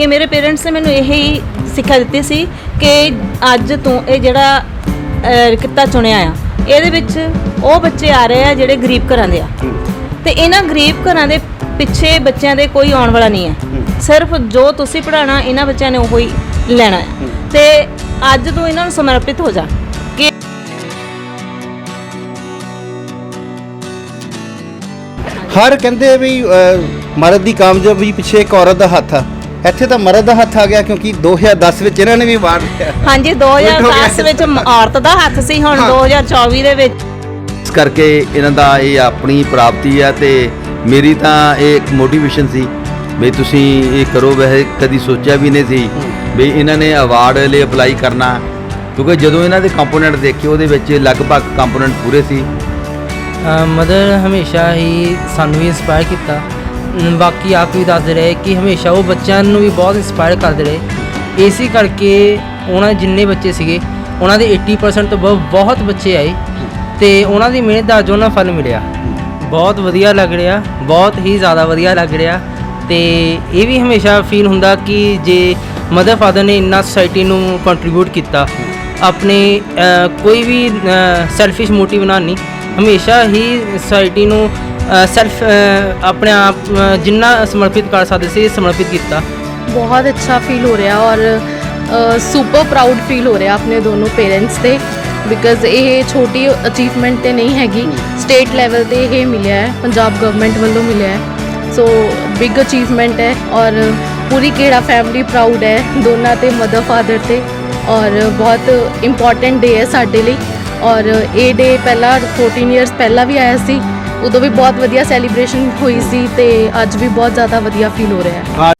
ਕਿ ਮੇਰੇ ਪੇਰੈਂਟਸ ਨੇ ਮੈਨੂੰ ਇਹ ਹੀ ਸਿੱਖਿਆ ਦਿੱਤੀ ਸੀ ਕਿ ਅੱਜ ਤੋਂ ਇਹ ਜਿਹੜਾ ਕਿੱਤਾ ਚੁਣਿਆ ਆ, ਇਹਦੇ ਵਿੱਚ ਉਹ ਬੱਚੇ ਆ ਰਹੇ ਆ ਜਿਹੜੇ ਗਰੀਬ ਘਰਾਂ ਦੇ ਆ। ਤੇ ਇਹਨਾਂ ਗਰੀਬ ਘਰਾਂ ਦੇ ਪਿੱਛੇ ਬੱਚਿਆਂ ਦੇ ਕੋਈ ਆਉਣ ਵਾਲਾ ਨਹੀਂ ਹੈ। ਸਿਰਫ ਜੋ ਤੁਸੀਂ ਪੜਾਣਾ ਇਹਨਾਂ ਬੱਚਿਆਂ ਨੇ ਉਹ ਹੀ ਲੈਣਾ ਹੈ। ਤੇ ਅੱਜ ਤੂੰ ਇਹਨਾਂ ਨੂੰ ਸਮਰਪਿਤ ਹੋ ਜਾ। ਕਿ ਹਰ ਕਹਿੰਦੇ ਵੀ ਮਰਦ ਦੀ ਕਾਮਯਾਬੀ ਪਿੱਛੇ ਇੱਕ ਔਰਤ ਦਾ ਹੱਥ ਆ। ਇੱਥੇ ਤਾਂ ਮਰਦ ਦਾ ਹੱਥ ਆ ਗਿਆ ਕਿਉਂਕਿ 2010 ਵਿੱਚ ਇਹਨਾਂ ਨੇ ਵੀ ਵਾਰ ਲਿਆ। ਹਾਂਜੀ ਉਲਟ ਹੋ ਗਿਆ। 2010 ਵਿੱਚ ਔਰਤ ਦਾ ਹੱਥ ਸੀ ਹੁਣ ਹਾਂ। 2024 ਦੇ ਵਿੱਚ। ਇਸ ਕਰਕੇ ਇਹਨਾਂ ਦਾ ਇਹ ਆਪਣੀ ਪ੍ਰਾਪਤੀ ਹੈ ਤੇ ਮੇਰੀ ਤਾਂ ਇਹ ਇੱਕ ਮੋਟੀਵੇਸ਼ਨ ਸੀ ਵੀ ਤੁਸੀਂ ਇਹ ਕਰੋ ਵੈਸੇ ਕਦੀ ਸੋਚਿਆ ਵੀ ਨਹੀਂ ਸੀ ਵੀ ਇਹਨਾਂ ਨੇ ਅਵਾਰਡ ਲਈ ਅਪਲਾਈ ਕਰਨਾ। ਕਿਉਂਕਿ ਜਦੋਂ ਇਹਨਾਂ ਦੇ ਕੰਪੋਨੈਂਟ ਦੇਖੇ ਉਹਦੇ ਵਿੱਚ ਲਗਭਗ ਕੰਪੋਨੈਂਟ ਪੂਰੇ ਸੀ। ਮਦਰ ਹਮੇਸ਼ਾ ਹੀ ਸਾਨੂੰ ਵੀ ਇੰਸਪਾਇਰ ਕੀਤਾ। ਬਾਕੀ ਆਪ ਵੀ ਦੱਸਦੇ ਰਹੇ ਕਿ ਹਮੇਸ਼ਾ ਉਹ ਬੱਚਿਆਂ ਨੂੰ ਵੀ ਬਹੁਤ ਇੰਸਪਾਇਰ ਕਰਦੇ ਰਹੇ। ਇਸੇ ਕਰਕੇ ਉਹਨਾਂ ਜਿੰਨੇ ਬੱਚੇ ਸੀਗੇ, ਉਹਨਾਂ ਦੇ 80% ਤੋਂ ਬਹੁ- ਬਹੁਤ ਬੱਚੇ ਆਏ ਤੇ ਉਹਨਾਂ ਦੀ ਮਿਹਨਤ ਦਾ ਅੱਜ ਉਹਨਾਂ ਫਲ ਮਿਲਿਆ। ਬਹੁਤ ਵਧੀਆ ਲੱਗ ਰਿਹਾ, ਬਹੁਤ ਹੀ ਜ਼ਿਆਦਾ ਵਧੀਆ ਲੱਗ ਰਿਹਾ ਤੇ ਇਹ ਵੀ ਹਮੇਸ਼ਾ ਫੀਲ ਹੁੰਦਾ ਕਿ ਜੇ ਮਦਰ ਫਾਦਰ ਨੇ ਇੰਨਾ ਸੋਸਾਇਟੀ ਨੂੰ ਕੰਟਰੀਬਿਊਟ ਕੀਤਾ, ਆਪਣੇ ਕੋਈ ਵੀ ਸੈਲਫਿਸ਼ ਮੋਟਿਵ ਨਾਲ ਨਹੀਂ, ਹਮੇਸ਼ਾ ਹੀ ਸੁਸਾਇਟੀ ਨੂੰ ਸੈਲਫ ਆਪਣੇ ਆਪ ਜਿੰਨਾ ਸਮਰਪਿਤ ਕਰ ਸਕਦੇ ਸੀ, ਸਮਰਪਿਤ ਕੀਤਾ। ਬਹੁਤ ਅੱਛਾ ਫੀਲ ਹੋ ਰਿਹਾ ਔਰ ਸੁਪਰ ਪ੍ਰਾਊਡ ਫੀਲ ਹੋ ਰਿਹਾ ਆਪਣੇ ਦੋਨੋਂ ਪੇਰੈਂਟਸ ਤੇ ਬਿਕਾਜ਼ ਇਹ ਛੋਟੀ ਅਚੀਵਮੈਂਟ ਤੇ ਨਹੀਂ ਹੈਗੀ। ਸਟੇਟ ਲੈਵਲ ਤੇ ਇਹ ਮਿਲਿਆ ਹੈ, ਪੰਜਾਬ ਗਵਰਨਮੈਂਟ ਵੱਲੋਂ ਮਿਲਿਆ ਹੈ। ਸੋ ਬਿਗ ਅਚੀਵਮੈਂਟ ਹੈ ਔਰ ਪੂਰੀ ਕਿਹੜਾ ਫੈਮਿਲੀ ਪ੍ਰਾਊਡ ਹੈ, ਦੋਨਾਂ ਤੇ ਮਦਰ ਫਾਦਰ ਤੇ ਔਰ ਬਹੁਤ ਇੰਪੋਰਟੈਂਟ ਡੇ ਹੈ ਸਾਡੇ ਲਈ। ਔਰ ਇਹ ਡੇ ਪਹਿਲਾਂ 14 ਇਅਰਸ ਪਹਿਲਾਂ ਵੀ ਆਇਆ ਸੀ। ਉਦੋਂ ਵੀ ਬਹੁਤ ਵਧੀਆ ਸੈਲੀਬ੍ਰੇਸ਼ਨ ਹੋਈ ਸੀ ਤੇ ਅੱਜ ਵੀ ਬਹੁਤ ਜ਼ਿਆਦਾ ਵਧੀਆ ਫੀਲ ਹੋ ਰਿਹਾ ਹੈ।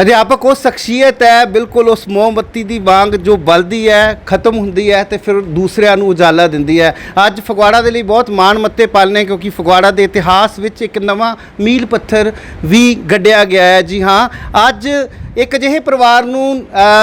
ਅਧਿਆਪਕ ਉਹ ਸ਼ਖਸੀਅਤ ਹੈ, ਬਿਲਕੁਲ ਉਸ ਮੋਮਬੱਤੀ ਦੀ ਵਾਂਗ ਜੋ ਬਲਦੀ ਹੈ, ਖਤਮ ਹੁੰਦੀ ਹੈ ਤੇ ਫਿਰ ਦੂਸਰਿਆਂ ਨੂੰ ਉਜਾਲਾ ਦਿੰਦੀ ਹੈ। ਅੱਜ ਫਗਵਾੜਾ ਦੇ ਲਈ ਬਹੁਤ ਮਾਣ ਮੱਤੇ ਪਾਲਨੇ ਕਿਉਂਕਿ ਫਗਵਾੜਾ ਦੇ ਇਤਿਹਾਸ ਵਿੱਚ ਇੱਕ ਨਵਾਂ ਮੀਲ ਪੱਥਰ ਵੀ ਗੱਡਿਆ ਗਿਆ ਹੈ। ਜੀ ਹਾਂ, ਅੱਜ ਇੱਕ ਅਜਿਹੇ ਪਰਿਵਾਰ ਨੂੰ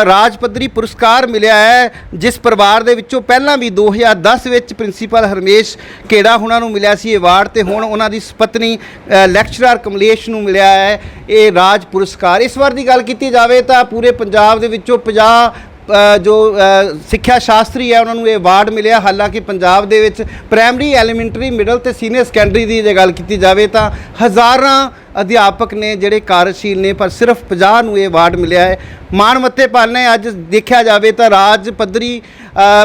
ਰਾਜ ਪੱਧਰੀ ਪੁਰਸਕਾਰ ਮਿਲਿਆ ਹੈ ਜਿਸ ਪਰਿਵਾਰ ਦੇ ਵਿੱਚੋਂ ਪਹਿਲਾਂ ਵੀ 2010 ਵਿੱਚ ਪ੍ਰਿੰਸੀਪਲ ਹਰਮੇਸ਼ ਕੇੜਾ ਉਹਨਾਂ ਨੂੰ ਮਿਲਿਆ ਸੀ ਅਵਾਰਡ ਤੇ ਹੁਣ ਉਹਨਾਂ ਦੀ ਪਤਨੀ ਅ, ਲੈਕਚਰਰ ਕਮਲੇਸ਼ ਨੂੰ ਮਿਲਿਆ ਹੈ ਇਹ ਰਾਜ ਪੁਰਸਕਾਰ। ਇਸ ਵਾਰ ਦੀ ਗੱਲ ਕੀਤੀ ਜਾਵੇ ਤਾਂ ਪੂਰੇ ਪੰਜਾਬ ਦੇ ਵਿੱਚੋਂ 50 ਜੋ ਸਿੱਖਿਆ ਸ਼ਾਸਤਰੀ ਹੈ ਉਹਨਾਂ ਨੂੰ ਇਹ ਅਵਾਰਡ ਮਿਲਿਆ। ਹਾਲਾਂਕਿ ਪੰਜਾਬ ਦੇ ਵਿੱਚ ਪ੍ਰਾਇਮਰੀ ਐਲੀਮੈਂਟਰੀ ਮਿਡਲ ਤੇ ਸੀਨੀਅਰ ਸੈਕੰਡਰੀ ਦੀ ਜੇ ਗੱਲ ਕੀਤੀ ਜਾਵੇ ਤਾਂ ਹਜ਼ਾਰਾਂ ਅਧਿਆਪਕ ਨੇ ਜਿਹੜੇ ਕਾਰਜਸ਼ੀਲ ਨੇ, ਪਰ ਸਿਰਫ 50 ਨੂੰ ਇਹ ਅਵਾਰਡ ਮਿਲਿਆ ਹੈ। ਮਾਣ ਮੱਤੇ ਪਾਲਨੇ ਅੱਜ ਦੇਖਿਆ ਜਾਵੇ ਤਾਂ ਰਾਜ ਪੱਧਰੀ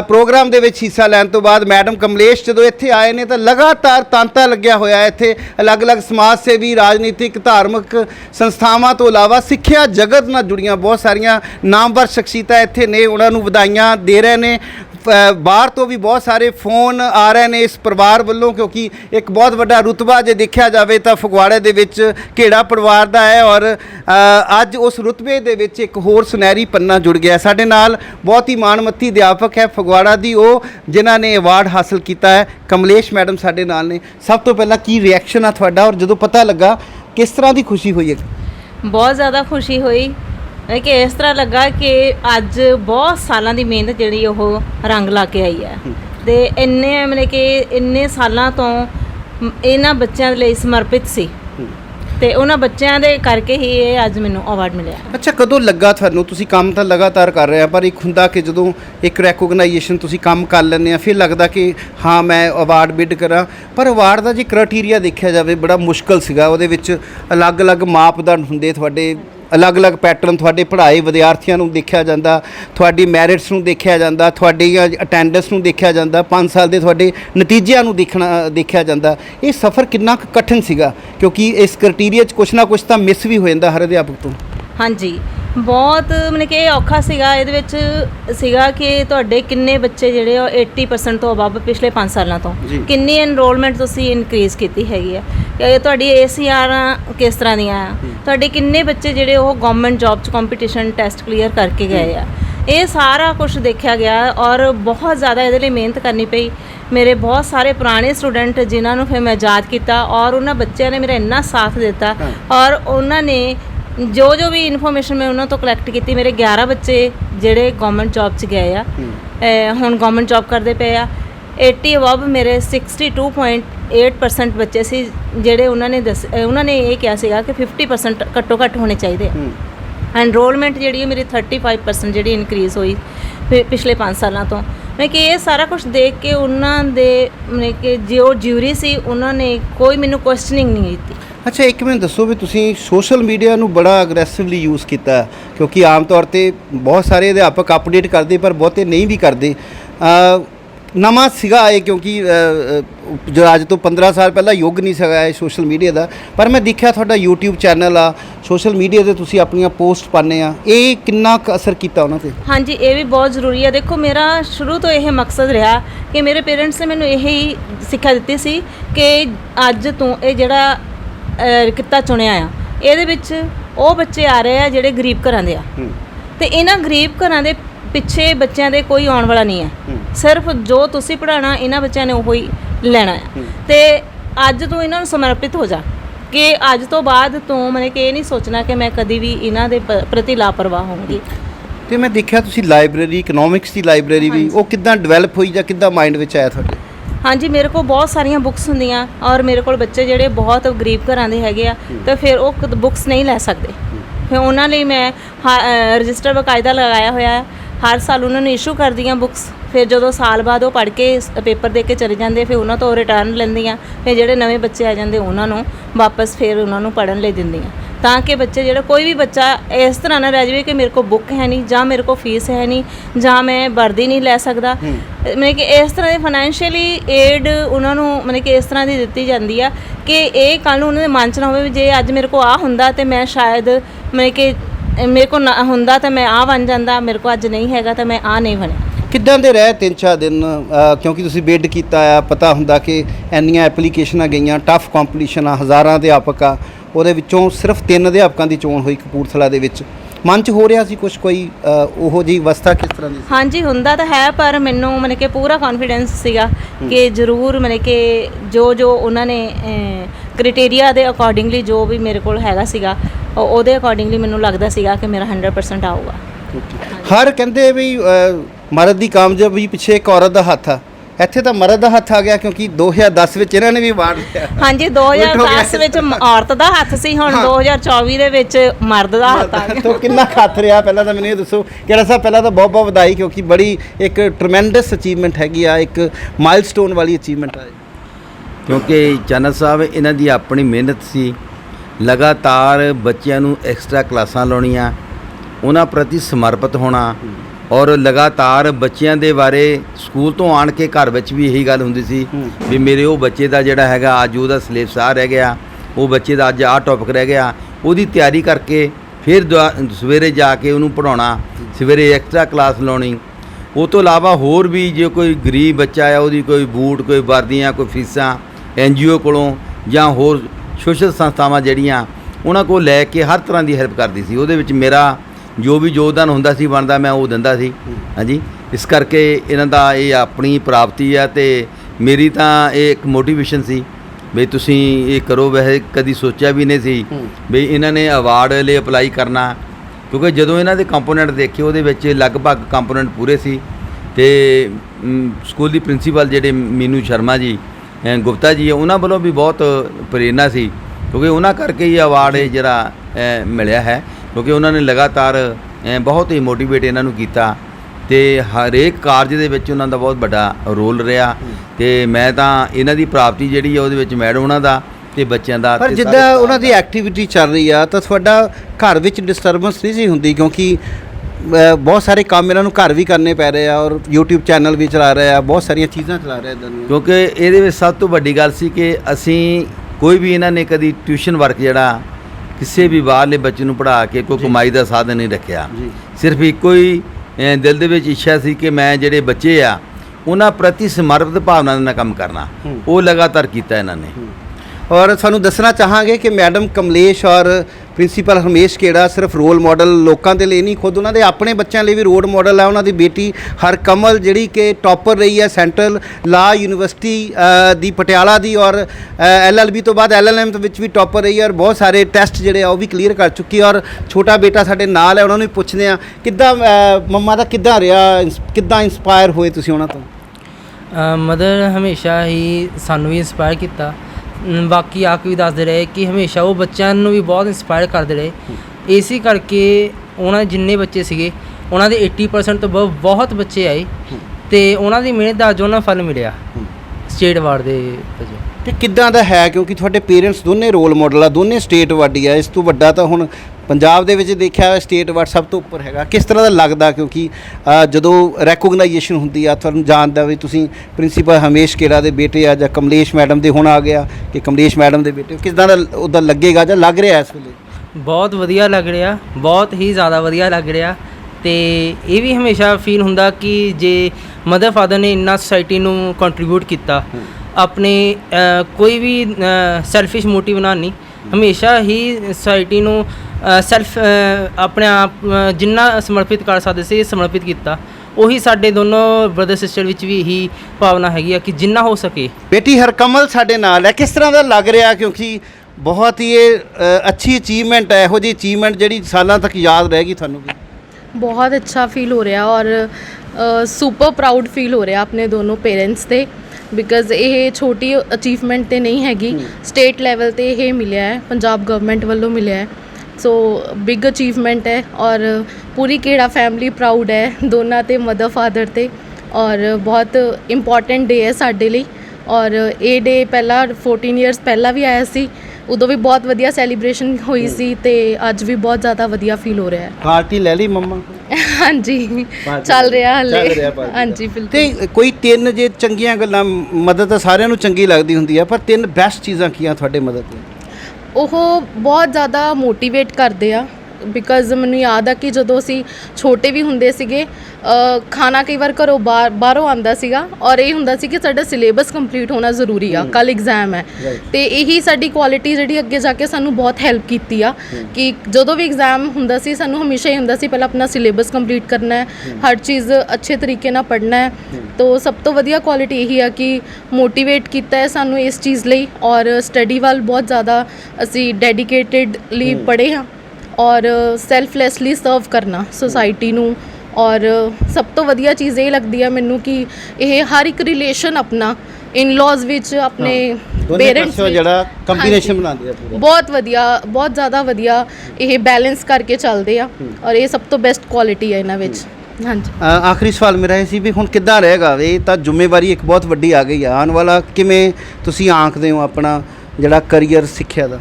ਪ੍ਰੋਗਰਾਮ ਦੇ ਵਿੱਚ ਹਿੱਸਾ ਲੈਣ ਤੋਂ ਬਾਅਦ ਮੈਡਮ ਕਮਲੇਸ਼ ਜਦੋਂ ਇੱਥੇ ਆਏ ਨੇ ਤਾਂ ਲਗਾਤਾਰ ਤਾਂਤਾ ਲੱਗਿਆ ਹੋਇਆ ਹੈ। ਇੱਥੇ ਅਲੱਗ-ਅਲੱਗ ਸਮਾਜ ਸੇਵੀ, ਰਾਜਨੀਤਿਕ, ਧਾਰਮਿਕ ਸੰਸਥਾਵਾਂ ਤੋਂ ਇਲਾਵਾ ਸਿੱਖਿਆ ਜਗਤ ਨਾਲ ਜੁੜੀਆਂ ਬਹੁਤ ਸਾਰੀਆਂ ਨਾਮਵਰ ਸ਼ਖਸੀਅਤਾਂ ਇੱਥੇ ਨੇ। ਉਹਨਾਂ ਨੂੰ ਵਧਾਈਆਂ ਦੇ ਰਹੇ ਨੇ। ਬਾਹਰ ਤੋਂ ਵੀ ਬਹੁਤ ਸਾਰੇ ਫੋਨ ਆ ਰਹੇ ਨੇ ਇਸ ਪਰਿਵਾਰ ਵੱਲੋਂ, ਕਿਉਂਕਿ ਇੱਕ ਬਹੁਤ ਵੱਡਾ ਰੁਤਬਾ ਜੇ ਦੇਖਿਆ ਜਾਵੇ ਤਾਂ ਫਗਵਾੜੇ ਦੇ ਵਿੱਚ ਘੇੜਾ ਪਰਿਵਾਰ ਦਾ ਹੈ ਔਰ ਅੱਜ ਉਸ ਰੁਤਬੇ ਦੇ ਵਿੱਚ ਇੱਕ ਹੋਰ ਸੁਨਹਿਰੀ ਪੰਨਾ ਜੁੜ ਗਿਆ। ਸਾਡੇ ਨਾਲ ਬਹੁਤ ਹੀ ਮਾਣਮੱਤੀ ਅਧਿਆਪਕ ਹੈ ਫਗਵਾੜਾ ਦੀ, ਉਹ ਜਿਨ੍ਹਾਂ ਨੇ ਅਵਾਰਡ ਹਾਸਲ ਕੀਤਾ ਹੈ। ਕਮਲੇਸ਼ ਮੈਡਮ ਸਾਡੇ ਨਾਲ ਨੇ। ਸਭ ਤੋਂ ਪਹਿਲਾਂ ਕੀ ਰਿਐਕਸ਼ਨ ਆ ਤੁਹਾਡਾ ਔਰ ਜਦੋਂ ਪਤਾ ਲੱਗਾ, ਕਿਸ ਤਰ੍ਹਾਂ ਦੀ ਖੁਸ਼ੀ ਹੋਈ ਹੈ? ਬਹੁਤ ਜ਼ਿਆਦਾ ਖੁਸ਼ੀ ਹੋਈ। ਕਿ ਇਸ ਤਰ੍ਹਾਂ ਲੱਗਾ ਕਿ ਅੱਜ ਬਹੁਤ ਸਾਲਾਂ ਦੀ ਮਿਹਨਤ ਜਿਹੜੀ ਉਹ ਰੰਗ ਲਾ ਕੇ ਆਈ ਹੈ। ਤੇ ਇੰਨੇ ਮਤਲਬ ਕਿ ਇੰਨੇ ਸਾਲਾਂ ਤੋਂ ਇਹਨਾਂ ਬੱਚਿਆਂ ਦੇ ਲਈ ਸਮਰਪਿਤ ਸੀ। ਤੇ ਉਹਨਾਂ ਬੱਚਿਆਂ ਦੇ ਕਰਕੇ ਹੀ ਇਹ ਅੱਜ ਮੈਨੂੰ ਅਵਾਰਡ ਮਿਲਿਆ। ਅੱਛਾ ਕਦੋਂ ਲੱਗਾ ਤੁਹਾਨੂੰ? ਤੁਸੀਂ ਕੰਮ ਤਾਂ ਲਗਾਤਾਰ ਕਰ ਰਹੇ ਆ ਪਰ ਇੱਕ ਹੁੰਦਾ ਕਿ ਜਦੋਂ ਇੱਕ ਰੈਕੋਗਨਾਈਜੇਸ਼ਨ ਤੁਸੀਂ ਕੰਮ ਕਰ ਲੈਂਦੇ ਆ ਫਿਰ ਲੱਗਦਾ ਕਿ ਹਾਂ ਮੈਂ ਅਵਾਰਡ ਬਿਡ ਕਰਾਂ। ਪਰ ਅਵਾਰਡ ਦਾ ਜੇ ਕ੍ਰਾਈਟੇਰੀਆ ਦੇਖਿਆ ਜਾਵੇ ਬੜਾ ਮੁਸ਼ਕਲ ਸੀਗਾ। ਉਹਦੇ ਵਿੱਚ ਅਲੱਗ-ਅਲੱਗ ਮਾਪਦੰਡ ਹੁੰਦੇ ਤੁਹਾਡੇ ਅਲੱਗ-ਅਲੱਗ ਪੈਟਰਨ ਤੁਹਾਡੇ ਪੜ੍ਹਾਏ ਵਿਦਿਆਰਥੀਆਂ ਨੂੰ ਦੇਖਿਆ ਜਾਂਦਾ, ਤੁਹਾਡੀ ਮੈਰਿਟਸ ਨੂੰ ਦੇਖਿਆ ਜਾਂਦਾ ਤੁਹਾਡੀ ਅਟੈਂਡੈਂਸ ਨੂੰ ਦੇਖਿਆ ਜਾਂਦਾ 5 ਸਾਲ ਦੇ ਤੁਹਾਡੇ ਨਤੀਜਿਆਂ ਨੂੰ ਦੇਖਣਾ, ਦੇਖਿਆ ਜਾਂਦਾ। ਇਹ ਸਫ਼ਰ ਕਿੰਨਾ ਕੁ ਕਠਿਨ ਸੀਗਾ, ਕਿਉਂਕਿ ਇਸ ਕ੍ਰਾਈਟੇਰੀਆ 'ਚ ਕੁਛ ਨਾ ਕੁਛ ਤਾਂ ਮਿਸ ਵੀ ਹੋ ਜਾਂਦਾ ਹਰ ਅਧਿਆਪਕ ਤੋਂ। ਹਾਂਜੀ। ਬਹੁਤ ਮਨੇ ਕਿ ਔਖਾ ਸੀਗਾ ਇਹਦੇ ਵਿੱਚ ਸੀਗਾ ਕਿ ਤੁਹਾਡੇ ਕਿੰਨੇ ਬੱਚੇ ਜਿਹੜੇ ਆ ਉਹ 80% ਤੋਂ ਅਬਵ ਪਿਛਲੇ 5 ਸਾਲਾਂ ਤੋਂ। ਕਿੰਨੀ ਐਨਰੋਲਮੈਂਟ ਤੁਸੀਂ ਇਨਕਰੀਜ਼ ਕੀਤੀ ਹੈਗੀ ਆ? ਕਿ ਤੁਹਾਡੀ ਏਸੀਆਰ ਕਿਸ ਤਰ੍ਹਾਂ ਦੀਆਂ ਆ? ਤੁਹਾਡੇ ਕਿੰਨੇ ਬੱਚੇ ਜਿਹੜੇ ਉਹ ਗਵਰਨਮੈਂਟ ਜੌਬ ਚ ਕੰਪੀਟੀਸ਼ਨ ਟੈਸਟ ਕਲੀਅਰ ਕਰਕੇ ਗਏ ਆ? ਇਹ ਸਾਰਾ ਕੁਝ ਦੇਖਿਆ ਗਿਆ ਔਰ ਬਹੁਤ ਜ਼ਿਆਦਾ ਇਹਦੇ ਲਈ ਮਿਹਨਤ ਕਰਨੀ ਪਈ। ਮੇਰੇ ਬਹੁਤ ਸਾਰੇ ਪੁਰਾਣੇ ਸਟੂਡੈਂਟ ਜਿਨ੍ਹਾਂ ਨੂੰ ਫਿਰ ਮੈਂ ਯਾਦ ਕੀਤਾ ਔਰ ਉਹਨਾਂ ਬੱਚਿਆਂ ਨੇ ਮੇਰਾ ਇੰਨਾ ਸਾਥ ਦਿੱਤਾ ਔਰ ਉਹਨਾਂ ਨੇ ਜੋ ਜੋ ਵੀ ਇਨਫੋਰਮੇਸ਼ਨ ਮੈਂ ਉਹਨਾਂ ਤੋਂ ਕਲੈਕਟ ਕੀਤੀ ਮੇਰੇ 11 ਬੱਚੇ ਜਿਹੜੇ ਗਵਰਨਮੈਂਟ ਜੌਬ 'ਚ ਗਏ ਆ ਅਹ ਹੁਣ ਗਵਰਨਮੈਂਟ ਜੌਬ ਕਰਦੇ ਪਏ ਆ 80 ਅਬਵ ਮੇਰੇ 62.8% ਬੱਚੇ ਸੀ ਜਿਹੜੇ ਉਹਨਾਂ ਨੇ ਦੱਸ ਅਹ ਉਹਨਾਂ ਨੇ ਇਹ ਕਿਹਾ ਸੀਗਾ ਕਿ 50% ਘੱਟੋ ਘੱਟ ਹੋਣੇ ਚਾਹੀਦੇ ਆ। ਐਨਰੋਲਮੈਂਟ ਜਿਹੜੀ ਹੈ ਮੇਰੀ 35% ਜਿਹੜੀ ਇਨਕਰੀਜ਼ ਹੋਈ ਪਿ- ਪਿਛਲੇ 5 ਸਾਲਾਂ ਤੋਂ। ਮੈਂ ਕਿ ਇਹ ਸਾਰਾ ਕੁਝ ਦੇਖ ਕੇ ਉਹਨਾਂ ਦੇ ਮੈਂ ਕਿ ਜੋ ਜਿਊਰੀ ਸੀ ਉਹਨਾਂ ਨੇ ਕੋਈ ਮੈਨੂੰ ਕੁਐਸਚਨਿੰਗ ਨਹੀਂ ਕੀਤੀ। ਅੱਛਾ ਇੱਕ ਮੈਨੂੰ ਦੱਸੋ ਵੀ ਤੁਸੀਂ ਸੋਸ਼ਲ ਮੀਡੀਆ ਨੂੰ ਬੜਾ ਅਗਰੈਸਿਵਲੀ ਯੂਜ਼ ਕੀਤਾ ਕਿਉਂਕਿ ਆਮ ਤੌਰ ਤੇ ਬਹੁਤ ਸਾਰੇ ਅਧਿਆਪਕ ਅਪਡੇਟ ਕਰਦੇ ਪਰ ਬਹੁਤੇ ਨਹੀਂ ਵੀ ਕਰਦੇ। ਨਵਾਂ ਸੀਗਾ ਇਹ ਕਿਉਂਕਿ ਅ, ਜੋ ਅੱਜ ਤੋਂ 15 ਸਾਲ ਪਹਿਲਾਂ ਯੁੱਗ ਨਹੀਂ ਸੀਗਾ ਇਹ ਸੋਸ਼ਲ ਮੀਡੀਆ ਦਾ ਪਰ ਮੈਂ ਦੇਖਿਆ ਤੁਹਾਡਾ YouTube ਚੈਨਲ ਆ ਸੋਸ਼ਲ ਮੀਡੀਆ ਤੇ ਤੁਸੀਂ ਆਪਣੀਆਂ ਪੋਸਟ ਪਾਉਂਦੇ ਆ ਇਹ ਕਿੰਨਾ ਕੁ ਅਸਰ ਕੀਤਾ ਉਹਨਾਂ ਤੇ? ਹਾਂਜੀ ਇਹ ਵੀ ਬਹੁਤ ਜ਼ਰੂਰੀ ਆ। ਦੇਖੋ ਮੇਰਾ ਸ਼ੁਰੂ ਤੋਂ ਇਹ ਮਕਸਦ ਰਿਹਾ ਕਿ ਮੇਰੇ ਪੇਰੈਂਟਸ ਨੇ ਮੈਨੂੰ ਇਹ ਹੀ ਸਿੱਖਿਆ ਦਿੱਤੀ ਸੀ ਕਿ ਅੱਜ ਤੋਂ ਇਹ ਜਿਹੜਾ ਕਿੱਤਾ ਚੁਣਿਆ ਆ। ਇਹਦੇ ਵਿੱਚ ਉਹ ਬੱਚੇ ਆ ਰਹੇ ਆ ਜਿਹੜੇ ਗਰੀਬ ਘਰਾਂ ਦੇ ਆ। ਤੇ ਇਹਨਾਂ ਗਰੀਬ ਘਰਾਂ ਦੇ ਪਿੱਛੇ ਬੱਚਿਆਂ ਦੇ ਕੋਈ ਆਉਣ ਵਾਲਾ ਨਹੀਂ ਹੈ। ਸਿਰਫ ਜੋ ਤੁਸੀਂ ਪੜਾਉਣਾ ਇਹਨਾਂ ਬੱਚਿਆਂ ਨੇ ਉਹੀ ਲੈਣਾ ਹੈ। ਤੇ ਅੱਜ ਤੂੰ ਇਹਨਾਂ ਨੂੰ ਸਮਰਪਿਤ ਹੋ ਜਾ। ਕਿ ਅੱਜ ਤੋਂ ਬਾਅਦ ਤੂੰ ਮਨੇ ਕਿ ਇਹ ਨਹੀਂ ਸੋਚਣਾ ਕਿ ਮੈਂ ਕਦੀ ਵੀ ਇਹਨਾਂ ਦੇ ਪ੍ਰਤੀ ਲਾਪਰਵਾਹ ਹੋਵਾਂਗੀ। ਤੇ ਮੈਂ ਦੇਖਿਆ ਤੁਸੀਂ ਲਾਇਬ੍ਰੇਰੀ ਇਕਨੋਮਿਕਸ ਦੀ ਲਾਇਬ੍ਰੇਰੀ ਵੀ ਉਹ ਕਿੱਦਾਂ ਡਿਵੈਲਪ ਹੋਈ ਜਾਂ ਕਿੱਦਾਂ ਮਾਈਂਡ ਵਿੱਚ ਆਇਆ ਤੁਹਾਡੇ? ਹਾਂਜੀ ਮੇਰੇ ਕੋਲ ਬਹੁਤ ਸਾਰੀਆਂ ਬੁੱਕਸ ਹੁੰਦੀਆਂ ਔਰ ਮੇਰੇ ਕੋਲ ਬੱਚੇ ਜਿਹੜੇ ਬਹੁਤ ਗਰੀਬ ਘਰਾਂ ਦੇ ਹੈਗੇ ਆ ਤਾਂ ਫਿਰ ਉਹ ਬੁੱਕਸ ਨਹੀਂ ਲੈ ਸਕਦੇ। ਫਿਰ ਉਹਨਾਂ ਲਈ ਮੈਂ ਰਜਿਸਟਰ ਬਕਾਇਦਾ ਲਗਾਇਆ ਹੋਇਆ ਹੈ। ਹਰ ਸਾਲ ਉਹਨਾਂ ਨੂੰ ਇਸ਼ੂ ਕਰਦੀਆਂ ਬੁੱਕਸ ਫਿਰ ਜਦੋਂ ਸਾਲ ਬਾਅਦ ਉਹ ਪੜ੍ਹ ਕੇ ਪੇਪਰ ਦੇ ਕੇ ਚਲੇ ਜਾਂਦੇ ਫਿਰ ਉਹਨਾਂ ਤੋਂ ਰਿਟਰਨ ਲੈਂਦੀਆਂ। ਫਿਰ ਜਿਹੜੇ ਨਵੇਂ ਬੱਚੇ ਆ ਜਾਂਦੇ ਉਹਨਾਂ ਨੂੰ ਵਾਪਸ ਫਿਰ ਉਹਨਾਂ ਨੂੰ ਪੜ੍ਹਨ ਲਈ ਦਿੰਦੀਆਂ। ਤਾਂ ਕਿ ਬੱਚੇ ਜਿਹੜਾ ਕੋਈ ਵੀ ਬੱਚਾ ਇਸ ਤਰ੍ਹਾਂ ਨਾ ਰਹਿ ਜਾਵੇ ਕਿ ਮੇਰੇ ਕੋਲ ਬੁੱਕ ਹੈ ਨਹੀਂ ਜਾਂ ਮੇਰੇ ਕੋਲ ਫੀਸ ਹੈ ਨਹੀਂ ਜਾਂ ਮੈਂ ਵਰਦੀ ਨਹੀਂ ਲੈ ਸਕਦਾ। ਮਤਲਬ ਕਿ ਇਸ ਤਰ੍ਹਾਂ ਦੀ ਫਾਈਨੈਂਸ਼ੀਅਲੀ ਏਡ ਉਹਨਾਂ ਨੂੰ ਮਤਲਬ ਕਿ ਇਸ ਤਰ੍ਹਾਂ ਦੀ ਦਿੱਤੀ ਜਾਂਦੀ ਆ ਕਿ ਇਹ ਕੱਲ ਨੂੰ ਉਹਨਾਂ ਦੇ ਮਨ 'ਚ ਨਾ ਹੋਵੇ ਵੀ ਜੇ ਅੱਜ ਮੇਰੇ ਕੋਲ ਆ ਹੁੰਦਾ ਤੇ ਮੈਂ ਸ਼ਾਇਦ ਮਤਲਬ ਕਿ ਮੇਰੇ ਕੋਲ ਨਾ ਹੁੰਦਾ ਤਾਂ ਮੈਂ ਆ ਬਣ ਜਾਂਦਾ ਮੇਰੇ ਕੋਲ ਅੱਜ ਨਹੀਂ ਹੈਗਾ ਤਾਂ ਮੈਂ ਆ ਨਹੀਂ ਬਣਿਆ। ਕਿੱਦਾਂ ਦੇ ਰਹੇ ਤਿੰਨ ਚਾਰ ਦਿਨ ਕਿਉਂਕਿ ਤੁਸੀਂ ਬਿਡ ਕੀਤਾ ਆ ਪਤਾ ਹੁੰਦਾ ਕਿ ਇੰਨੀਆਂ ਐਪਲੀਕੇਸ਼ਨਾਂ ਗਈਆਂ ਟਫ ਕੰਪੀਟੀਸ਼ਨ ਆ ਹਜ਼ਾਰਾਂ ਅਧਿਆਪਕ ਆ ਉਹਦੇ ਵਿੱਚੋਂ ਸਿਰਫ ਤਿੰਨ ਅਧਿਆਪਕਾਂ ਦੀ ਚੋਣ ਹੋਈ ਕਪੂਰਥਲਾ ਦੇ ਵਿੱਚ। ਮਨ 'ਚ ਹੋ ਰਿਹਾ ਸੀ ਕੁਝ ਕੋਈ ਉਹੋ ਜਿਹੀ ਅਵਸਥਾ ਕਿਸ ਤਰ੍ਹਾਂ ਦੀ ਸੀ? ਹਾਂਜੀ ਹੁੰਦਾ ਤਾਂ ਹੈ ਪਰ ਮੈਨੂੰ ਮਨੇ ਕਿ ਪੂਰਾ ਕੌਨਫੀਡੈਂਸ ਸੀਗਾ ਕਿ ਜ਼ਰੂਰ ਮਨੇ ਕਿ ਜੋ ਜੋ ਉਹਨਾਂ ਨੇ ਕ੍ਰਾਈਟੇਰੀਆ ਦੇ ਅਕੋਰਡਿੰਗਲੀ ਜੋ ਵੀ ਮੇਰੇ ਕੋਲ ਹੈਗਾ ਸੀਗਾ ਉਹ- ਉਹਦੇ ਅਕੋਰਡਿੰਗਲੀ ਮੈਨੂੰ ਲੱਗਦਾ ਸੀਗਾ ਕਿ ਮੇਰਾ 100% ਆਊਗਾ। ਹਰ ਕਹਿੰਦੇ ਵੀ ਮਰਦ ਦੀ ਕਾਮਯਾਬੀ ਪਿੱਛੇ ਇੱਕ ਔਰਤ ਦਾ ਹੱਥ ਆ। ਇੱਥੇ ਤਾਂ ਮਰਦ ਦਾ ਹੱਥ ਆ ਗਿਆ ਕਿਉਂਕਿ 2010 ਵਿੱਚ ਇਹਨਾਂ ਨੇ ਵੀ ਅਵਾਰਡ ਲਿਆ ਹਾਂਜੀ ਉਲਟ ਹੋ ਗਿਆ। 2010 ਵਿੱਚ ਔਰਤ ਦਾ ਹੱਥ ਸੀ ਹੁਣ 2024 ਦੇ ਵਿੱਚ ਮਰਦ ਦਾ ਹੱਥ ਆ ਗਿਆ। ਤੋਂ ਕਿੰਨਾ ਖੱਤ ਰਿਹਾ। ਪਹਿਲਾਂ ਤਾਂ ਮੈਨੂੰ ਇਹ ਦੱਸੋ ਕਿਹੜਾ ਸਾਹਿਬ ਪਹਿਲਾਂ ਤਾਂ ਬਹੁਤ ਬਹੁਤ ਵਧਾਈ ਕਿਉਂਕਿ ਬੜੀ ਇੱਕ ਟਰਮੈਂਡਸ ਅਚੀਵਮੈਂਟ ਹੈਗੀ ਆ ਇੱਕ ਮਾਈਲਸਟੋਨ ਵਾਲੀ ਅਚੀਵਮੈਂਟ ਆ ਕਿਉਂਕਿ ਚੰਨ ਸਾਹਿਬ ਇਹਨਾਂ ਦੀ ਆਪਣੀ ਮਿਹਨਤ ਸੀ। ਲਗਾਤਾਰ ਬੱਚਿਆਂ ਨੂੰ ਐਕਸਟਰਾ ਕਲਾਸਾਂ ਲਾਉਣੀਆਂ ਉਹਨਾਂ ਪ੍ਰਤੀ ਸਮਰਪਿਤ ਹੋਣਾ ਔਰ ਲਗਾਤਾਰ ਬੱਚਿਆਂ ਦੇ ਬਾਰੇ ਸਕੂਲ ਤੋਂ ਆਣ ਕੇ ਘਰ ਵਿੱਚ ਵੀ ਇਹੀ ਗੱਲ ਹੁੰਦੀ ਸੀ ਵੀ ਮੇਰੇ ਉਹ ਬੱਚੇ ਦਾ ਜਿਹੜਾ ਹੈਗਾ ਅੱਜ ਉਹਦਾ ਸਿਲੇਬਸ ਆ ਰਹਿ ਗਿਆ ਉਹ ਬੱਚੇ ਦਾ ਅੱਜ ਆਹ ਟੌਪਿਕ ਰਹਿ ਗਿਆ ਉਹਦੀ ਤਿਆਰੀ ਕਰਕੇ ਫਿਰ ਸਵੇਰੇ ਜਾ ਕੇ ਉਹਨੂੰ ਪੜਾਉਣਾ ਸਵੇਰੇ ਐਕਸਟਰਾ ਕਲਾਸ ਲਾਉਣੀ। ਉਹ ਤੋਂ ਇਲਾਵਾ ਹੋਰ ਵੀ ਜੇ ਕੋਈ ਗਰੀਬ ਬੱਚਾ ਆ ਉਹਦੀ ਕੋਈ ਬੂਟ ਕੋਈ ਵਰਦੀਆਂ ਕੋਈ ਫੀਸਾਂ ਐਨਜੀਓ ਕੋਲੋਂ ਜਾਂ ਹੋਰ ਸੋਸ਼ਲ ਸੰਸਥਾਵਾਂ ਜਿਹੜੀਆਂ ਉਹਨਾਂ ਕੋਲ ਲੈ ਕੇ ਹਰ ਤਰ੍ਹਾਂ ਦੀ ਹੈਲਪ ਕਰਦੀ ਸੀ। ਉਹਦੇ ਵਿੱਚ ਮੇਰਾ ਜੋ ਵੀ ਯੋਗਦਾਨ ਹੁੰਦਾ ਸੀ ਬਣਦਾ ਮੈਂ ਉਹ ਦਿੰਦਾ ਸੀ। ਹਾਂਜੀ। ਇਸ ਕਰਕੇ ਇਹਨਾਂ ਦਾ ਇਹ ਆਪਣੀ ਪ੍ਰਾਪਤੀ ਆ ਤੇ ਮੇਰੀ ਤਾਂ ਇਹ ਇੱਕ ਮੋਟੀਵੇਸ਼ਨ ਸੀ ਵੀ ਤੁਸੀਂ ਇਹ ਕਰੋ। ਵੈਸੇ ਕਦੀ ਸੋਚਿਆ ਵੀ ਨਹੀਂ ਸੀ ਵੀ ਇਹਨਾਂ ਨੇ ਅਵਾਰਡ ਲਈ ਅਪਲਾਈ ਕਰਨਾ। ਕਿਉਂਕਿ ਜਦੋਂ ਇਹਨਾਂ ਦੇ ਕੰਪੋਨੈਂਟ ਦੇਖੇ ਉਹਦੇ ਵਿੱਚ ਲਗਭਗ ਕੰਪੋਨੈਂਟ ਪੂਰੇ ਸੀ। ਤੇ ਸਕੂਲ ਦੀ ਪ੍ਰਿੰਸੀਪਲ ਜਿਹੜੇ ਮੀਨੂ ਸ਼ਰਮਾ ਜੀ ਗੁਪਤਾ ਜੀ ਉਹਨਾਂ ਵੱਲੋਂ ਵੀ ਬਹੁਤ ਪ੍ਰੇਰਨਾ ਸੀ। ਕਿਉਂਕਿ ਉਹਨਾਂ ਕਰਕੇ ਹੀ ਅਵਾਰਡ ਇਹ ਜਿਹੜਾ ਮਿਲਿਆ ਹੈ। ਕਿਉਂਕਿ ਉਹਨਾਂ ਨੇ ਲਗਾਤਾਰ ਬਹੁਤ ਹੀ ਮੋਟੀਵੇਟ ਇਹਨਾਂ ਨੂੰ ਕੀਤਾ ਤੇ ਹਰੇਕ ਕਾਰਜ ਦੇ ਵਿੱਚ ਉਹਨਾਂ ਦਾ ਬਹੁਤ ਵੱਡਾ ਰੋਲ ਰਿਹਾ ਤੇ ਮੈਂ ਤਾਂ ਇਹਨਾਂ ਦੀ ਪ੍ਰਾਪਤੀ ਜਿਹੜੀ ਹੈ ਉਹਦੇ ਵਿੱਚ ਮੈਡਮ ਉਹਨਾਂ ਦਾ ਤੇ ਬੱਚਿਆਂ ਦਾ ਪਰ ਜਿੱਦਾਂ ਉਹਨਾਂ ਦੀ ਐਕਟੀਵਿਟੀ ਚੱਲ ਰਹੀ ਆ ਤਾਂ ਤੁਹਾਡਾ ਘਰ ਵਿੱਚ ਡਿਸਟਰਬੈਂਸ ਨਹੀਂ ਸੀ ਹੁੰਦੀ? ਕਿਉਂਕਿ ਬਹੁਤ ਸਾਰੇ ਕੰਮ ਇਹਨਾਂ ਨੂੰ ਘਰ ਵੀ ਕਰਨੇ ਪੈ ਰਹੇ ਆ ਔਰ YouTube ਚੈਨਲ ਵੀ ਚਲਾ ਰਹੇ ਆ ਬਹੁਤ ਸਾਰੀਆਂ ਚੀਜ਼ਾਂ ਚਲਾ ਰਹੇ ਦੀਆਂ ਕਿਉਂਕਿ ਇਹਦੇ ਵਿੱਚ ਸਭ ਤੋਂ ਵੱਡੀ ਗੱਲ ਸੀ ਕਿ ਅਸੀਂ ਕੋਈ ਵੀ ਇਹਨਾਂ ਨੇ ਕਦੀ ਟਿਊਸ਼ਨ ਵਰਕ ਜਿਹੜਾ ਕਿਸੇ ਵੀ ਬਾਹਰਲੇ ਬੱਚੇ ਨੂੰ ਪੜ੍ਹਾ ਕੇ ਕੋਈ ਕਮਾਈ ਦਾ ਸਾਧਨ ਨਹੀਂ ਰੱਖਿਆ। ਸਿਰਫ ਇੱਕੋ ਹੀ ਦਿਲ ਦੇ ਵਿੱਚ ਇੱਛਾ ਸੀ ਕਿ ਮੈਂ ਜਿਹੜੇ ਬੱਚੇ ਆ ਉਹਨਾਂ ਪ੍ਰਤੀ ਸਮਰਪਿਤ ਭਾਵਨਾ ਨਾਲ ਕੰਮ ਕਰਨਾ। ਉਹ ਲਗਾਤਾਰ ਕੀਤਾ ਇਹਨਾਂ ਨੇ। ਔਰ ਸਾਨੂੰ ਦੱਸਣਾ ਚਾਹਾਂਗੇ ਕਿ ਮੈਡਮ ਕਮਲੇਸ਼ ਔਰ ਪ੍ਰਿੰਸੀਪਲ ਹਰਮੇਸ਼ ਕਿਹੜਾ ਸਿਰਫ ਰੋਲ ਮਾਡਲ ਲੋਕਾਂ ਦੇ ਲਈ ਨਹੀਂ, ਖੁਦ ਉਹਨਾਂ ਦੇ ਆਪਣੇ ਬੱਚਿਆਂ ਲਈ ਵੀ ਰੋਲ ਮਾਡਲ ਹੈ ਉਹਨਾਂ ਦੀ ਬੇਟੀ ਹਰਕਮਲ, ਜਿਹੜੀ ਕਿ ਟੌਪਰ ਰਹੀ ਹੈ ਸੈਂਟਰਲ ਲਾ ਯੂਨੀਵਰਸਿਟੀ ਦੀ ਪਟਿਆਲਾ ਦੀ ਔਰ ਐਲਐਲਬੀ ਤੋਂ ਬਾਅਦ ਐਲਐਲਐਮ ਵਿੱਚ ਵੀ ਟੌਪਰ ਰਹੀ ਹੈ ਔਰ ਬਹੁਤ ਸਾਰੇ ਟੈਸਟ ਜਿਹੜੇ ਆ ਉਹ ਵੀ ਕਲੀਅਰ ਕਰ ਚੁੱਕੀ ਔਰ ਛੋਟਾ ਬੇਟਾ ਸਾਡੇ ਨਾਲ ਹੈ, ਉਹਨਾਂ ਨੂੰ ਵੀ ਪੁੱਛਦੇ ਆ ਕਿੱਦਾਂ ਮੰਮਾ ਦਾ ਕਿੱਦਾਂ ਰਿਹਾ ਇੰਸ- ਕਿੱਦਾਂ ਇਨਸਪਾਇਰ ਹੋਏ ਤੁਸੀਂ ਉਹਨਾਂ ਤੋਂ? ਮਦਰ ਹਮੇਸ਼ਾ ਹੀ ਸਾਨੂੰ ਵੀ ਇੰਸਪਾਇਰ ਕੀਤਾ। ਬਾਕੀ ਆ ਕੇ ਵੀ ਦੱਸਦੇ ਰਹੇ ਕਿ ਹਮੇਸ਼ਾ ਉਹ ਬੱਚਿਆਂ ਨੂੰ ਵੀ ਬਹੁਤ ਇੰਸਪਾਇਰ ਕਰਦੇ ਰਹੇ। ਇਸੇ ਕਰਕੇ ਉਹਨਾਂ ਜਿੰਨੇ ਬੱਚੇ ਸੀਗੇ, ਉਹਨਾਂ ਦੇ 80% ਤੋਂ ਬਹੁ- ਬਹੁਤ ਬੱਚੇ ਆਏ ਤੇ ਉਹਨਾਂ ਦੀ ਮਿਹਨਤ ਦਾ ਅੱਜ ਉਹਨਾਂ ਫਲ ਮਿਲਿਆ ਸਟੇਟ ਵਾਰਡ ਦੇ ਵਜੋਂ। ਤੇ ਕਿੱਦਾਂ ਦਾ ਹੈ? ਕਿਉਂਕਿ ਤੁਹਾਡੇ ਪੇਰੈਂਟਸ ਦੋਨੇ ਰੋਲ ਮਾਡਲ ਆ, ਦੋਨੇ ਸਟੇਟ ਅਵਾਰਡੀ ਆ, ਇਸ ਤੋਂ ਵੱਡਾ ਤਾਂ ਹੁਣ ਪੰਜਾਬ ਦੇ ਵਿੱਚ ਦੇਖਿਆ ਸਟੇਟ ਸਭ ਤੋਂ ਉੱਪਰ ਹੈਗਾ। ਕਿਸ ਤਰ੍ਹਾਂ ਦਾ ਲੱਗਦਾ? ਕਿਉਂਕਿ ਜਦੋਂ ਰੈਕੋਗਨਾਈਜੇਸ਼ਨ ਹੁੰਦੀ ਆ ਤੁਹਾਨੂੰ ਜਾਣਦਾ ਵੀ ਤੁਸੀਂ ਪ੍ਰਿੰਸੀਪਲ ਹਮੇਸ਼ ਕੇੜਾ ਦੇ ਬੇਟੇ ਆ ਜਾਂ ਕਮਲੇਸ਼ ਮੈਡਮ ਦੇ ਹੁਣ ਆ ਗਿਆ ਕਿ ਕਮਲੇਸ਼ ਮੈਡਮ ਦੇ ਬੇਟੇ ਕਿਸ ਤਰ੍ਹਾਂ ਦਾ ਉਹਦਾ ਲੱਗੇਗਾ ਜਾਂ ਲੱਗ ਰਿਹਾ ਇਸ ਵੇਲੇ? ਬਹੁਤ ਵਧੀਆ ਲੱਗ ਰਿਹਾ। ਬਹੁਤ ਹੀ ਜ਼ਿਆਦਾ ਵਧੀਆ ਲੱਗ ਰਿਹਾ। ਤੇ ਇਹ ਵੀ ਹਮੇਸ਼ਾ ਫੀਲ ਹੁੰਦਾ ਕਿ ਜੇ ਮਦਰ ਫਾਦਰ ਨੇ ਇੰਨਾ ਸੁਸਾਇਟੀ ਨੂੰ ਕੰਟਰੀਬਿਊਟ ਕੀਤਾ ਆਪਣੇ ਕੋਈ ਵੀ ਸੈਲਫਿਸ਼ ਮੋਟਿਵ ਨਾਲ ਨਹੀਂ ਹਮੇਸ਼ਾ ਹੀ ਸੋਸਾਇਟੀ ਨੂੰ ਸੈਲਫ ਆਪਣੇ ਆਪ ਜਿੰਨਾ ਸਮਰਪਿਤ ਕਰ ਸਕਦੇ ਸੀ ਸਮਰਪਿਤ ਕੀਤਾ। ਉਹੀ ਸਾਡੇ ਦੋਨੋਂ ਬ੍ਰਦਰ ਸਿਸਟਰ ਵਿੱਚ ਵੀ ਇਹੀ ਭਾਵਨਾ ਹੈਗੀ ਆ ਕਿ ਜਿੰਨਾ ਹੋ ਸਕੇ। ਬੇਟੀ ਹਰਕਮਲ ਸਾਡੇ ਨਾਲ ਹੈ। ਕਿਸ ਤਰ੍ਹਾਂ ਦਾ ਲੱਗ ਰਿਹਾ? ਕਿਉਂਕਿ ਬਹੁਤ ਹੀ ਇਹ ਅੱਛੀ ਅਚੀਵਮੈਂਟ ਹੈ। ਇਹੋ ਜੀ ਅਚੀਵਮੈਂਟ ਜਿਹੜੀ ਸਾਲਾਂ ਤੱਕ ਯਾਦ ਰਹੇਗੀ ਤੁਹਾਨੂੰ ਵੀ? ਬਹੁਤ ਅੱਛਾ ਫੀਲ ਹੋ ਰਿਹਾ ਔਰ ਸੁਪਰ ਪ੍ਰਾਊਡ ਫੀਲ ਹੋ ਰਿਹਾ ਆਪਣੇ ਦੋਨੋਂ ਪੇਰੈਂਟਸ ਤੇ। ਬਿਕਾਜ਼ ਇਹ ਛੋਟੀ ਅਚੀਵਮੈਂਟ ਤੇ ਨਹੀਂ ਹੈਗੀ। ਸਟੇਟ ਲੈਵਲ ਤੇ ਇਹ ਮਿਲਿਆ ਹੈ ਪੰਜਾਬ ਗਵਰਨਮੈਂਟ ਵੱਲੋਂ ਮਿਲਿਆ ਹੈ। ਸੋ ਬਿਗ ਅਚੀਵਮੈਂਟ ਹੈ ਔਰ ਪੂਰੀ ਕਿਹੜਾ ਫੈਮਿਲੀ ਪ੍ਰਾਊਡ ਹੈ ਦੋਨਾਂ ਤੇ ਮਦਰ ਫਾਦਰ ਤੇ ਔਰ ਬਹੁਤ ਇੰਪੋਰਟੈਂਟ ਡੇ ਹੈ ਸਾਡੇ ਲਈ। ਔਰ ਇਹ ਡੇ ਪਹਿਲਾਂ 14 ਇਅਰਸ ਪਹਿਲਾਂ ਵੀ ਆਇਆ ਸੀ। ਉਦੋਂ ਵੀ ਬਹੁਤ ਵਧੀਆ ਸੈਲੀਬ੍ਰੇਸ਼ਨ ਹੋਈ ਸੀ ਤੇ ਅੱਜ ਵੀ ਬਹੁਤ ਜ਼ਿਆਦਾ ਵਧੀਆ ਫੀਲ ਹੋ ਰਿਹਾ ਹੈ। ਪਾਰਟੀ ਲੈ ਲਈ ਮੰਮਾ? ਹਾਂਜੀ ਚੱਲ ਰਿਹਾ ਚੱਲ ਹਲੇ। ਰਿਹਾ ਪਾਰਟੀ ਦਾ। ਹਾਂਜੀ ਬਿਲਕੁਲ। ਤੇ ਕੋਈ ਤਿੰਨ ਜੇ ਚੰਗੀਆਂ ਗੱਲਾਂ ਮਦਦ ਤਾਂ ਸਾਰਿਆਂ ਨੂੰ ਚੰਗੀ ਲੱਗਦੀ ਹੁੰਦੀ ਆ ਪਰ ਤਿੰਨ ਬੈਸਟ ਚੀਜ਼ਾਂ ਕੀਆਂ ਤੁਹਾਡੇ ਮਦਦ ਦੀਆਂ ਉਹ ਬਹੁਤ ਜ਼ਿਆਦਾ ਮੋਟੀਵੇਟ ਕਰਦੇ ਆ। ਬਿਕਾਜ਼ ਮੈਨੂੰ ਯਾਦ ਆ ਕਿ ਜਦੋਂ ਅਸੀਂ ਛੋਟੇ ਵੀ ਹੁੰਦੇ ਸੀਗੇ ਖਾਣਾ ਕਈ ਵਾਰ ਘਰੋਂ ਬਾਹਰ ਬਾਹਰੋਂ ਆਂਦਾ ਸੀਗਾ ਔਰ ਇਹ ਹੁੰਦਾ ਸੀ ਕਿ ਸਾਡਾ ਸਿਲੇਬਸ ਕੰਪਲੀਟ ਹੋਣਾ ਜ਼ਰੂਰੀ ਆ ਕੱਲ ਐਗਜ਼ਾਮ ਹੈ. ਤੇ ਇਹੀ ਸਾਡੀ ਕੁਆਲਿਟੀ ਜਿਹੜੀ ਅੱਗੇ ਜਾ ਕੇ ਸਾਨੂੰ ਬਹੁਤ ਹੈਲਪ ਕੀਤੀ ਆ ਕਿ ਜਦੋਂ ਵੀ ਐਗਜ਼ਾਮ ਹੁੰਦਾ ਸੀ ਸਾਨੂੰ ਹਮੇਸ਼ਾ ਹੀ ਹੁੰਦਾ ਸੀ ਪਹਿਲਾਂ ਆਪਣਾ ਸਿਲੇਬਸ ਕੰਪਲੀਟ ਕਰਨਾ ਹੈ ਹਰ ਚੀਜ਼ ਅੱਛੇ ਤਰੀਕੇ ਨਾਲ ਪੜ੍ਹਨਾ ਹੈ। ਤੋਂ ਸਭ ਤੋਂ ਵਧੀਆ ਕੁਆਲਿਟੀ ਇਹੀ ਆ ਕਿ ਮੋਟੀਵੇਟ ਕੀਤਾ ਹੈ ਸਾਨੂੰ ਇਸ ਚੀਜ਼ ਲਈ ਔਰ ਸਟੱਡੀ ਵੱਲ ਬਹੁਤ ਜ਼ਿਆਦਾ ਅਸੀਂ ਡੈਡੀਕੇਟਿਡਲੀ ਪੜ੍ਹੇ ਹਾਂ। ਔਰ ਸੈਲਫਲੈਸਲੀ ਸਰਵ ਕਰਨਾ ਸੋਸਾਇਟੀ ਨੂੰ। ਔਰ ਸਭ ਤੋਂ ਵਧੀਆ ਚੀਜ਼ ਇਹ ਲੱਗਦੀ ਆ ਮੈਨੂੰ ਕਿ ਇਹ ਹਰ ਇੱਕ ਰਿਲੇਸ਼ਨ ਆਪਣਾ ਇਨ-ਲॉज ਵਿੱਚ ਆਪਣੇ ਪੇਰੈਂਟਸ ਪਾਸਿਓਂ ਜਿਹੜਾ ਕੰਬੀਨੇਸ਼ਨ ਬਣਾਉਂਦੇ ਆ ਪੂਰਾ। ਬਹੁਤ ਵਧੀਆ ਬਹੁਤ ਜ਼ਿਆਦਾ ਵਧੀਆ ਇਹ ਬੈਲੈਂਸ ਕਰਕੇ ਚੱਲਦੇ ਆ। ਔਰ ਇਹ ਸਭ ਤੋਂ ਬੈਸਟ ਕੁਆਲਿਟੀ ਹੈ ਇਹਨਾਂ ਵਿੱਚ। ਹਾਂਜੀ। ਆਖਰੀ ਸਵਾਲ ਮੇਰਾ ਇਹ ਸੀ ਵੀ ਹੁਣ ਕਿੱਦਾਂ ਰਹੇਗਾ ਇਹ ਤਾਂ ਜ਼ਿੰਮੇਵਾਰੀ ਇੱਕ ਬਹੁਤ ਵੱਡੀ ਆ ਗਈ ਆ। ਆਉਣ ਵਾਲਾ ਕਿਵੇਂ ਤੁਸੀਂ ਆਂਕਦੇ ਹੋ ਆਪਣਾ ਜਿਹੜਾ ਕਰੀਅਰ ਸਿੱਖਿਆ ਦਾ?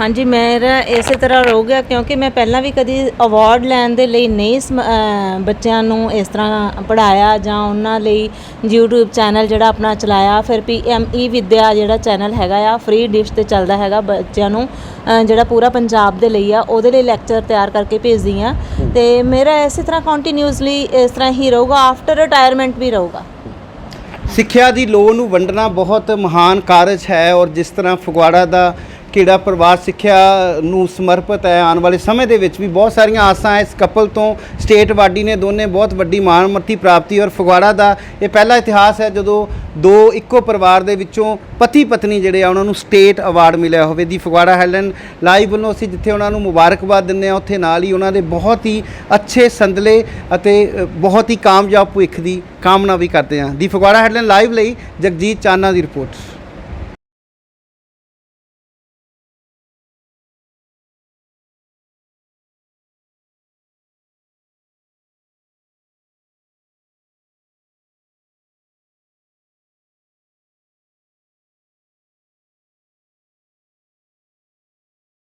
ਹਾਂਜੀ, ਮੇਰਾ ਇਸੇ ਤਰ੍ਹਾਂ ਰਹੋ ਗਿਆ ਕਿਉਂਕਿ ਮੈਂ ਪਹਿਲਾਂ ਵੀ ਕਦੀ ਅਵਾਰਡ ਲੈਣ ਦੇ ਲਈ ਨਹੀਂ ਸਮ- ਬੱਚਿਆਂ ਨੂੰ ਇਸ ਤਰ੍ਹਾਂ ਪੜਾਇਆ ਜਾਂ ਉਹਨਾਂ ਲਈ YouTube ਚੈਨਲ ਜਿਹੜਾ ਆਪਣਾ ਚਲਾਇਆ, ਫਿਰ PME ਵਿਦਿਆ ਜਿਹੜਾ ਚੈਨਲ ਹੈਗਾ ਆ ਫ੍ਰੀ ਡਿਸ਼ ਤੇ ਚੱਲਦਾ ਹੈਗਾ ਬੱਚਿਆਂ ਨੂੰ ਜਿਹੜਾ ਪੂਰਾ ਪੰਜਾਬ ਦੇ ਲਈ ਆ, ਉਹਦੇ ਲਈ ਲੈਕਚਰ ਤਿਆਰ ਕਰਕੇ ਭੇਜਦੀ ਆ। ਤੇ ਮੇਰਾ ਇਸੇ ਤਰ੍ਹਾਂ ਕੰਟੀਨਿਊਸਲੀ ਇਸ ਤਰ੍ਹਾਂ ਹੀ ਰਹੂਗਾ ਆਫਟਰ ਰਿਟਾਇਰਮੈਂਟ ਵੀ ਰਹੂਗਾ ਸਿੱਖਿਆ ਦੀ ਲੋੜ ਨੂੰ ਵੰਡਣਾ ਬਹੁਤ ਮਹਾਨ ਕਾਰਜ ਹੈ ਔਰ ਜਿਸ ਤਰ੍ਹਾਂ ਫਗਵਾੜਾ ਦਾ ਕਿਹੜਾ ਪਰਿਵਾਰ ਸਿੱਖਿਆ ਨੂੰ ਸਮਰਪਿਤ ਹੈ ਆਉਣ ਵਾਲੇ ਸਮੇਂ ਦੇ ਵਿੱਚ ਵੀ ਬਹੁਤ ਸਾਰੀਆਂ ਆਸਾਂ ਇਸ ਕਪਲ ਤੋਂ ਸਟੇਟ ਵਾਡੀ ਨੇ ਦੋਨੇ ਬਹੁਤ ਵੱਡੀ ਮਾਣਮੱਤੀ ਪ੍ਰਾਪਤੀ ਔਰ ਫਗਵਾੜਾ ਦਾ ਇਹ ਪਹਿਲਾ ਇਤਿਹਾਸ ਹੈ ਜਦੋਂ ਦੋ ਇੱਕੋ ਪਰਿਵਾਰ ਦੇ ਵਿੱਚੋਂ ਪਤੀ ਪਤਨੀ ਜਿਹੜੇ ਆ, ਉਹਨਾਂ ਨੂੰ ਸਟੇਟ ਅਵਾਰਡ ਮਿਲਿਆ ਹੋਵੇ। ਦੀ ਫਗਵਾੜਾ ਹੈਲਨ ਲਾਈਵ ਵੱਲੋਂ ਅਸੀਂ ਜਿੱਥੇ ਉਹਨਾਂ ਨੂੰ ਮੁਬਾਰਕਬਾਦ ਦਿੰਦੇ ਆ ਉੱਥੇ ਨਾਲ ਹੀ ਉਹਨਾਂ ਦੇ ਬਹੁਤ ਹੀ ਅੱਛੇ ਸੰਦਲੇ ਅਤੇ ਬਹੁਤ ਹੀ ਕਾਮਯਾਬ ਭਵਿੱਖ ਦੀ ਕਾਮਨਾ ਵੀ ਕਰਦੇ ਹਾਂ। ਦੀ ਫਗਵਾੜਾ ਹੈਡਲਾਈਨ ਲਾਈਵ ਲਈ ਜਗਜੀਤ ਚਾਨਾ ਦੀ ਰਿਪੋਰਟ।